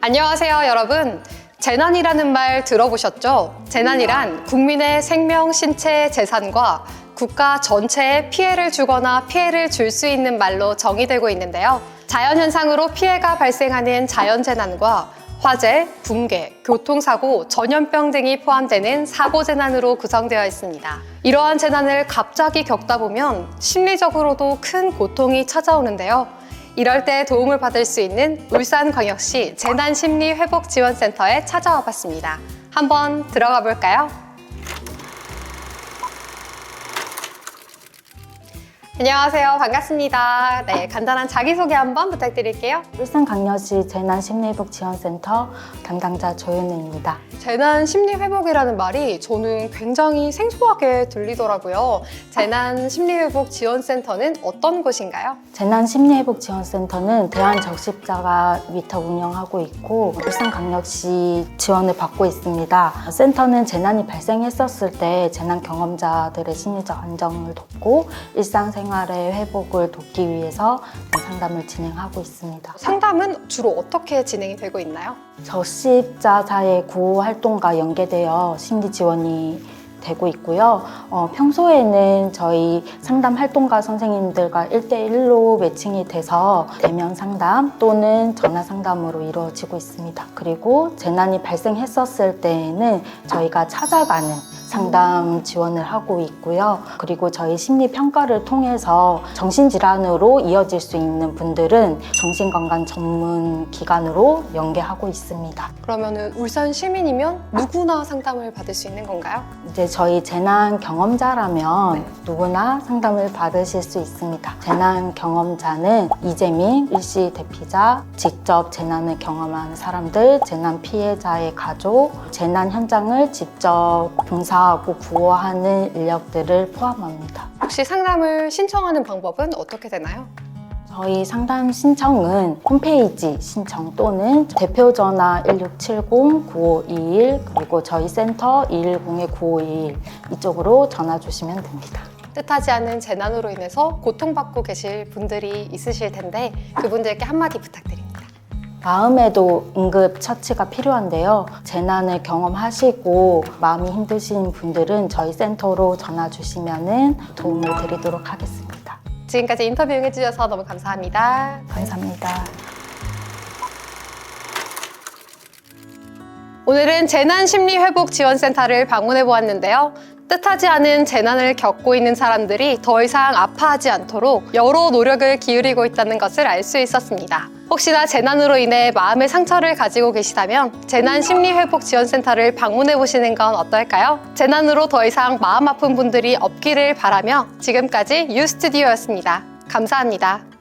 안녕하세요, 여러분. 재난이라는 말 들어보셨죠? 재난이란 국민의 생명, 신체, 재산과 국가 전체에 피해를 주거나 피해를 줄 수 있는 말로 정의되고 있는데요. 자연현상으로 피해가 발생하는 자연재난과 화재, 붕괴, 교통사고, 전염병 등이 포함되는 사고재난으로 구성되어 있습니다. 이러한 재난을 갑자기 겪다 보면 심리적으로도 큰 고통이 찾아오는데요. 이럴 때 도움을 받을 수 있는 울산광역시 재난심리회복지원센터에 찾아와 봤습니다. 한번 들어가 볼까요? 안녕하세요. 반갑습니다. 네, 간단한 자기소개 한번 부탁드릴게요. 울산광역시 재난심리회복지원센터 담당자 조윤우입니다. 재난 심리 회복이라는 말이 저는 굉장히 생소하게 들리더라고요. 재난 심리 회복 지원센터는 어떤 곳인가요? 재난심리회복지원센터는 대한적십자가 위탁 운영하고 있고 울산광역시 지원을 받고 있습니다. 센터는 재난이 발생했었을 때 재난 경험자들의 심리적 안정을 돕고 일상생활 의 회복을 돕기 위해서 상담을 진행하고 있습니다. 상담은 주로 어떻게 진행이 되고 있나요? 적십자사의 구호 활동과 연계되어 심리 지원이 되고 있고요. 어, 평소에는 저희 상담 활동가 선생님들과 1대1로 매칭이 돼서 대면 상담 또는 전화 상담으로 이루어지고 있습니다. 그리고 재난이 발생했었을 때에는 저희가 찾아가는 상담 지원을 하고 있고요. 그리고 저희 심리 평가를 통해서 정신질환으로 이어질 수 있는 분들은 정신건강 전문 기관으로 연계하고 있습니다. 그러면은 울산 시민이면 누구나 상담을 받을 수 있는 건가요? 이제 저희 재난 경험자라면 네. 누구나 상담을 받으실 수 있습니다. 재난 경험자는 이재민 일시 대피자, 직접 재난을 경험한 사람들, 재난 피해자의 가족, 재난 현장을 직접 봉사 하고 구호하는 인력들을 포함합니다. 혹시 상담을 신청하는 방법은 어떻게 되나요? 저희 상담 신청은 홈페이지 신청 또는 대표 전화 1670-9521 그리고 저희 센터 210-9521 이쪽으로 전화 주시면 됩니다. 뜻하지 않은 재난으로 인해서 고통받고 계실 분들이 있으실 텐데 그분들께 한마디 부탁드립니다. 마음에도 응급 처치가 필요한데요. 재난을 경험하시고 마음이 힘드신 분들은 저희 센터로 전화 주시면 도움을 드리도록 하겠습니다. 지금까지 인터뷰 응해주셔서 너무 감사합니다. 감사합니다. 오늘은 재난심리회복지원센터를 방문해 보았는데요. 뜻하지 않은 재난을 겪고 있는 사람들이 더 이상 아파하지 않도록 여러 노력을 기울이고 있다는 것을 알 수 있었습니다. 혹시나 재난으로 인해 마음의 상처를 가지고 계시다면 재난 심리회복 지원센터를 방문해 보시는 건 어떨까요? 재난으로 더 이상 마음 아픈 분들이 없기를 바라며 지금까지 유스튜디오였습니다. 감사합니다.